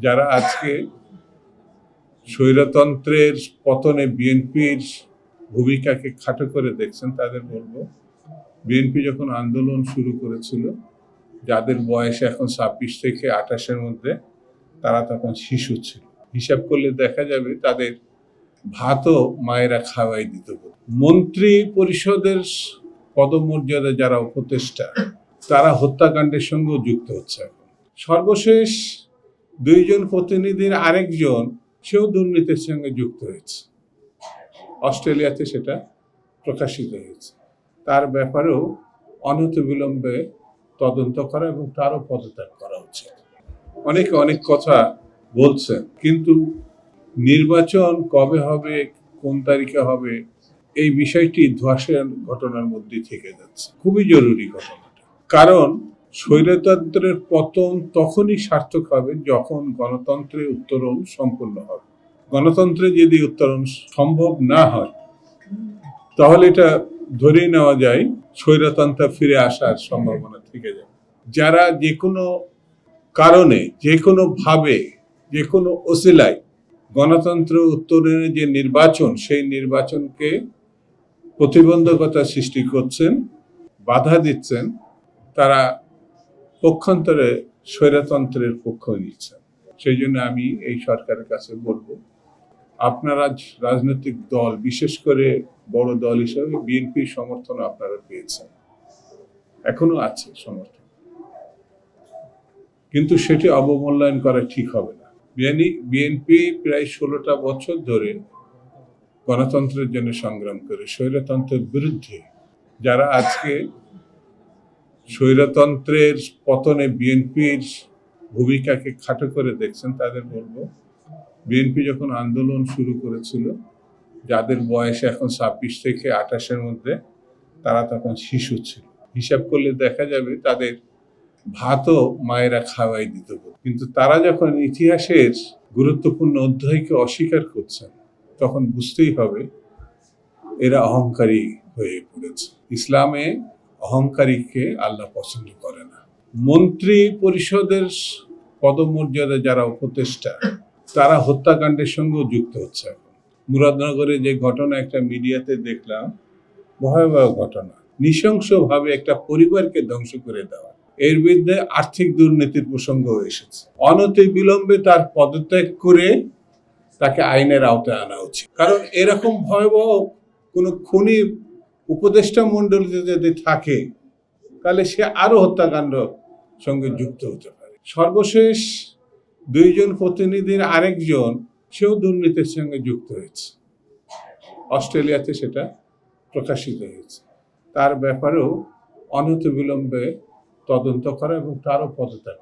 যারা আজকে স্বৈরতন্ত্রের পতনে বিএনপির ভূমিকাকে খাটো করে দেখছেন, তাদের বলব, বিএনপি যখন আন্দোলন শুরু করেছিল, যাদের বয়স এখন ছাব্বিশ থেকে আঠাশের মধ্যে, তারা তখন শিশু ছিল। হিসাব করলে দেখা যাবে তাদের ভাতও মায়েরা খাওয়াই দিত। মন্ত্রী পরিষদের পদমর্যাদা যারা উপদেষ্টা, তারা হত্যাকাণ্ডের সঙ্গেও যুক্ত হচ্ছে এখন। সর্বশেষ দুইজন প্রতিনিধির আরেকজন সেও দুর্নীতির সঙ্গে যুক্ত হয়েছে। অস্ট্রেলিয়াতে সেটা প্রকাশিত হয়েছে। তার ব্যাপারেও অনত বিলম্বে তদন্ত করা এবং তারও পদত্যাগ করা উচিত। অনেকে অনেক কথা বলছেন, কিন্তু নির্বাচন কবে হবে, কোন তারিখে হবে, এই বিষয়টি ধোয়াশের ঘটনার মধ্যে থেকে যাচ্ছে। খুবই জরুরি ঘটনাটা। কারণ স্বৈরতন্ত্রের পতন তখনই সার্থক হবে যখন গণতন্ত্রের উত্তরণ সম্পূর্ণ হবে। গণতন্ত্রে যদি উত্তরণ সম্ভব না হয়, তাহলে এটা ধরে নেওয়া যায়, স্বৈরতন্ত্র ফিরে আসার সম্ভাবনা থেকে যায়। যারা যে কোনো কারণে যে কোনো ভাবে যে কোনো ওসিলায় গণতন্ত্র উত্তরণের যে নির্বাচন, সেই নির্বাচনকে প্রতিবন্ধকতা সৃষ্টি করছেন, বাধা দিচ্ছেন, তারা পক্ষান্তরে স্বৈরতন্ত্রের পক্ষ নিচ্ছেন সেই জন্য আমি এই সরকারের কাছে বলব, আপনারা রাজনৈতিক দল, বিশেষ করে বড় দল হিসেবে বিএনপির সমর্থন আপনারা পেয়েছেন। এখনও আছে সমর্থন। কিন্তু সেটি অবমূল্যায়ন করা ঠিক হবে না। বিএনপি প্রায় ষোলোটা বছর ধরে গণতন্ত্রের জন্য সংগ্রাম করে, স্বৈরতন্ত্রের বিরুদ্ধে। যারা আজকে স্বৈরতন্ত্রের পতনে বিএনপির ভূমিকাকে খাটো করে দেখছেন তাদের বলব। বিএনপি যখন আন্দোলন শুরু করেছিল, যাদের বয়স এখন ছাব্বিশ থেকে আঠাশের মধ্যে, তারা তখন শিশু ছিল। হিসাব করলে দেখা যাবে তাদের ভাতও মায়েরা খাওয়াই দিত। কিন্তু তারা যখন ইতিহাসের গুরুত্বপূর্ণ অধ্যায়কে অস্বীকার করছেন, তখন বুঝতেই হবে এরা অহংকারী হয়ে পড়েছে। ইসলামে অহংকারীকে আল্লাহ পছন্দ করে না। মন্ত্রী পরিষদের পদমর্যাদা যারা উপদেষ্টা, তারা হত্যাকাণ্ডের সঙ্গেও যুক্ত হচ্ছে এখন। মুরাদনগরে যে ঘটনা একটা মিডিয়াতে দেখলাম, ভয়াবহ ঘটনা। নৃশংসভাবে একটা পরিবারকে ধ্বংস করে দেওয়া। এর বিরুদ্ধে আর্থিক দুর্নীতির প্রসঙ্গ এসেছে। অনতি বিলম্বে তার পদত্যাগ করে তাকে আইনের আওতায় আনা উচিত। কারণ এরকম ভয়াবহ কোনো খুনি উপদেষ্টা মণ্ডলীতে যদি থাকে, তাহলে সে আরও হত্যাকাণ্ড সঙ্গে যুক্ত হতে পারে। সর্বশেষ দুইজন প্রতিনিধির আরেকজন, সেও দুর্নীতির সঙ্গে যুক্ত হয়েছে। অস্ট্রেলিয়াতে সেটা প্রকাশিত হয়েছে। তার ব্যাপারেও অনত বিলম্বে তদন্ত করা এবং তারও পদত্যাগ